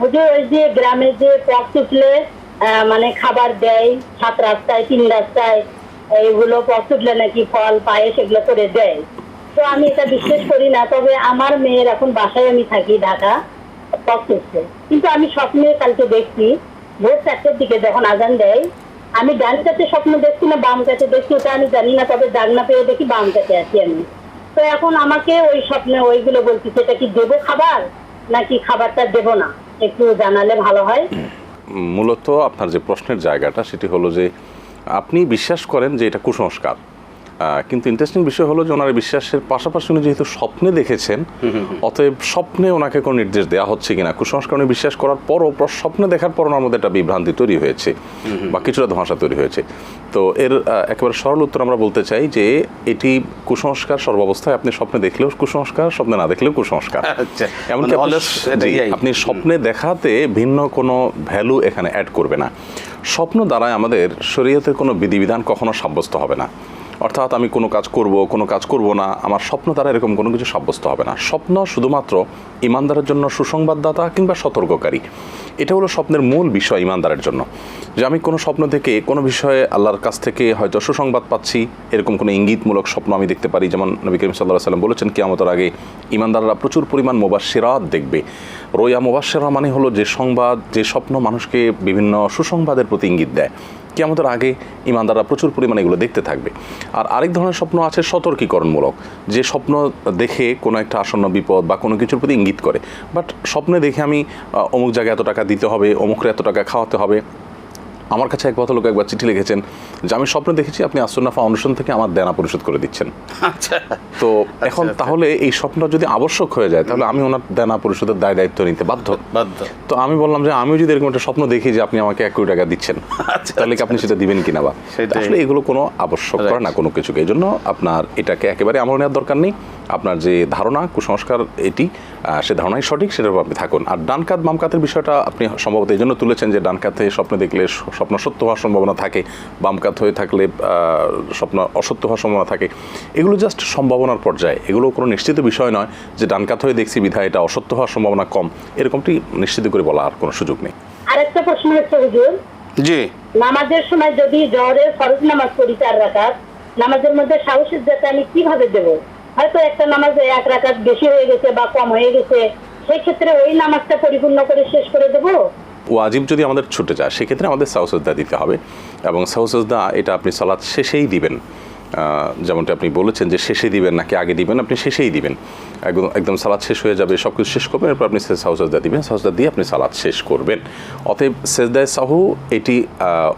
হুজুর, ওই যে গ্রামে যে পথ উঠলে মানে খাবার দেয়, সাত রাস্তায়, তিন রাস্তায়, এইগুলো পথ উঠলে নাকি ফল, পায়েস এগুলো করে দেয়। তো আমি এটা বিশ্বাস করি না, তবে আমার মেয়ের এখন বাসায় আমি থাকি, ঢাকা, পথ উঠছে কিন্তু আমি স্বপ্নে কালকে দেখছি, ভোর চারটের দিকে যখন আজান দেয়, আমি ডান কাছে স্বপ্ন দেখছি না, বাম কাছে দেখছি, ওটা আমি জানি না, তবে দাগ না পেয়ে দেখি বাম কাছে আছি আমি। তো এখন আমাকে ওই স্বপ্নে ওইগুলো বলছি, সেটা কি দেবো খাবার, নাকি খাবারটা দেবো না? একটু জানালে ভালো হয়। মূলত আপনার যে প্রশ্নের জায়গাটা, সেটি হলো যে আপনি বিশ্বাস করেন যে এটা কুসংস্কার। কিন্তু ইন্টারেস্টিং বিষয় হলো যে ওনার বিশ্বাসের পাশাপাশি উনি যেহেতু স্বপ্নে দেখেছেন অতএব স্বপ্নে ওনাকে কোনো নির্দেশ দেওয়া হচ্ছে কিনা কুসংস্কার উনি বিশ্বাস করার পরও প্র- স্বপ্নে দেখার পর ওনার মধ্যে একটা বিভ্রান্তি তৈরি হয়েছে বা কিছুটা ধোঁয়াশা তৈরি হয়েছে। তো এর একেবারে সরল উত্তর আমরা বলতে চাই যে এটি কুসংস্কার সর্বাবস্থায় আপনি স্বপ্নে দেখলেও কুসংস্কার স্বপ্নে না দেখলেও কুসংস্কার। আচ্ছা, এমনকি মানে আপনি- স্বপ্নে দেখাতে ভিন্ন কোনো ভ্যালু এখানে অ্যাড করবে না। স্বপ্ন দ্বারাই আমাদের শরীয়তের কোনো বিধিবিধান কখনো সাব্যস্ত হবে না। অর্থাৎ আমি কোনো কাজ করব, কোনো কাজ করব না, আমার স্বপ্ন দ্বারা এরকম কোনো কিছু সাব্যস্ত হবে না। স্বপ্ন শুধুমাত্র ইমানদারের জন্য সুসংবাদদাতা কিংবা সতর্ককারী। এটা হলো স্বপ্নের মূল বিষয় ইমানদারের জন্য। যে আমি কোনো স্বপ্ন থেকে, কোনো বিষয়ে আল্লাহর কাছ থেকে হয়তো সুসংবাদ পাচ্ছি, এরকম কোনো ইঙ্গিতমূলক স্বপ্ন আমি দেখতে পারি। যেমন নবী করিম সাল্লাহ সাল্লাম বলেছেন, কিয়ামতের আগে ইমানদাররা প্রচুর পরিমাণ মোবাসেরাত দেখবে। রোয়া মোবাসেরা মানে হলো যে সংবাদ, যে স্বপ্ন মানুষকে বিভিন্ন সুসংবাদের প্রতি ইঙ্গিত দেয়। কিয়ামতের আগে ইমানদাররা প্রচুর পরিমাণে এগুলো দেখতে থাকবে। আর আরেক ধরনের স্বপ্ন আছে সতর্কীকরণমূলক, যে স্বপ্ন দেখে কোনো একটা আসন্ন বিপদ বা কোনো কিছুর প্রতি ইঙ্গিত করে। বাট স্বপ্নে দেখে আমি অমুক জায়গায় এত টাকা দিতে হবে, অমুকরে এত টাকা খাওয়াতে হবে আমার কাছে এক কথা লোক একবার চিঠি লিখেছেন যে আমি স্বপ্ন দেখেছি আপনি আসন্না ফাউন্ডেশন থেকে আমার দেনা পরিশোধ করে দিচ্ছেন। আচ্ছা। তো এখন তাহলে এই স্বপ্নটা যদি আবশ্যক হয়ে যায় তাহলে আমি ওনার দেনা পরিশোধের দায় দায়িত্ব নিতে বাধ্য। বাধ্য। তো আমি বললাম যে আমিও যদি এরকম একটা স্বপ্ন দেখি যে আপনি আমাকে এক কোটি টাকা দিচ্ছেন আচ্ছা, তাহলে কি আপনি সেটা দিবেন কিনা বা। আসলে এগুলো কোনো আবশ্যক করে না কোনো কিছুকে। এই জন্য আপনার এটাকে একেবারে আমল নেওয়ার দরকার নেই। আপনার যে ধারণা কুসংস্কার এটি সে ধারণাই সঠিক সেটার উপর আপনি থাকুন। আর ডান কাত বাম কাতের বিষয়টা আপনি সম্ভবত এই জন্য তুলেছেন যে ডান কাতে স্বপ্ন দেখলে স্বপ্ন সত্য হওয়ার সম্ভাবনা থাকে বাম কাত হয়ে থাকলে স্বপ্ন অসত্য হওয়ার সম্ভাবনা থাকে। এগুলো জাস্ট সম্ভাবনার পর্যায়ে। এগুলো কোনো নিশ্চিত বিষয় নয় যে ডানকাত হয়ে দেখছি বিধায় এটা অসত্য হওয়ার সম্ভাবনা কম। এরকমটি নিশ্চিত করে বলা আর কোনো সুযোগ নেই। আরেকটা প্রশ্ন হচ্ছে হুজুর। জি। নামাজের সময় যদি জহরের ফরজ নামাজ পড়ি চার রাকাত নামাজের মধ্যে সাহসের যাতে আমি কীভাবে দেব? হয়তো একটা নামাজে এক রাকাত বেশি হয়ে গেছে বা কম হয়ে গেছে সেই ক্ষেত্রে ওই নামাজটা পরিপূর্ণ করে শেষ করে দেবো? ওয়াজিব যদি আমাদের ছুটে যায়, সেক্ষেত্রে আমাদের সাউসজদা দিতে হবে। এবং সাউসজদা, এটা আপনি সালাদ শেষেই দিবেন। যেমনটা আপনি বলেছেন যে শেষে দিবেন নাকি আগে দিবেন, আপনি শেষেই দিবেন। একদম একদম সালাদ শেষ হয়ে যাবে সব কিছু শেষ করবেন, এরপর আপনি সাউসজদা দিবেন। সাউসজদা দিয়ে আপনি সালাদ শেষ করবেন। অতএব সেজদায় সাহু, এটি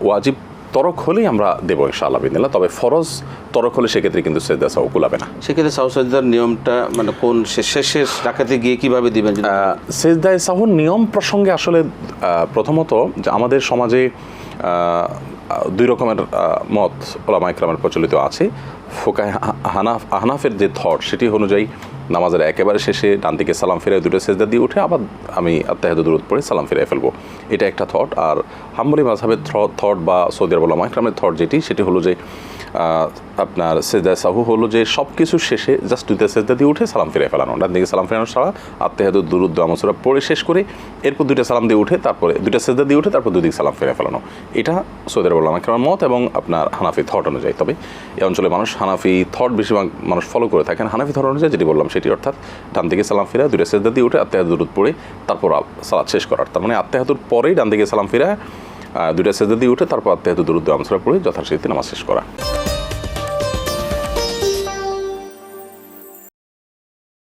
ওয়াজিব তরক হলেই আমরা দেবো ইনশাআল্লাহ বিদিল্লা তবে ফরজ তরক হলে সেক্ষেত্রে কিন্তু সেজদা সাহু কুলাবে না। সেক্ষেত্রে সাউসাইদার নিয়মটা মানে কোন শেষ ডাকাতে গিয়ে কীভাবে দিবেন? সেজদায় সাহুর নিয়ম প্রসঙ্গে আসলে প্রথমত যে আমাদের সমাজে দুই রকমের মত ওলামা ইকরামের প্রচলিত আছে। ফোকায় হানাফ আহনাফের যে থট সেটি অনুযায়ী নামাজের একেবারে শেষে ডান দিকে সালাম ফিরে দুটো সেজদা দিয়ে উঠে আবার আমি আত্মাহেদ দূরত পড়ে সালাম ফিরে ফেলব। এটা একটা থট আর হাম্বলি মাঝহাবের থট বা সৌদি আরব ওলামা ইকরামের থট যেটি, সেটি হলো যে আপনার সেজদা সাহু হলো যে সব কিছু শেষে জাস্ট দুইটা সেজদা দিয়ে উঠে সালাম ফিরে ফেলানো। ডান দিকে সালাম ফেরানো ছাড়া আত্মাহেদ দুরুদ্দ আমসুরা পড়ে শেষ করে এরপর দুইটা সালাম দিয়ে উঠে তারপরে দুইটা সেজদা দিয়ে উঠে তারপর দুদিকে সালাম ফিরে ফেলানো। এটা সৌদি আরব ওলামা ইকরামের মত এবং আপনার হানাফি থট অনুযায়ী। তবে এই অঞ্চলে মানুষ হানাফি থট বেশিরভাগ মানুষ ফলো করে থাকেন। হানাফি থট অনুযায়ী যেটি বললাম সেটি অর্থাৎ ডান দিকে সালাম ফিরা দুইটা সেজদা দিয়ে উঠে আত্মাহেদ দুরুদ পড়ে তারপর সালাদ শেষ করার। তার মানে আত্মাহেতুর পরেই ডান দিকে সালাম ফিরা দুইটা সেজদা দিয়ে উঠে তারপর আত্মাহেতু দুরুদ্দ আমসুরা পড়ে যথাশীতি নামাজ শেষ করা।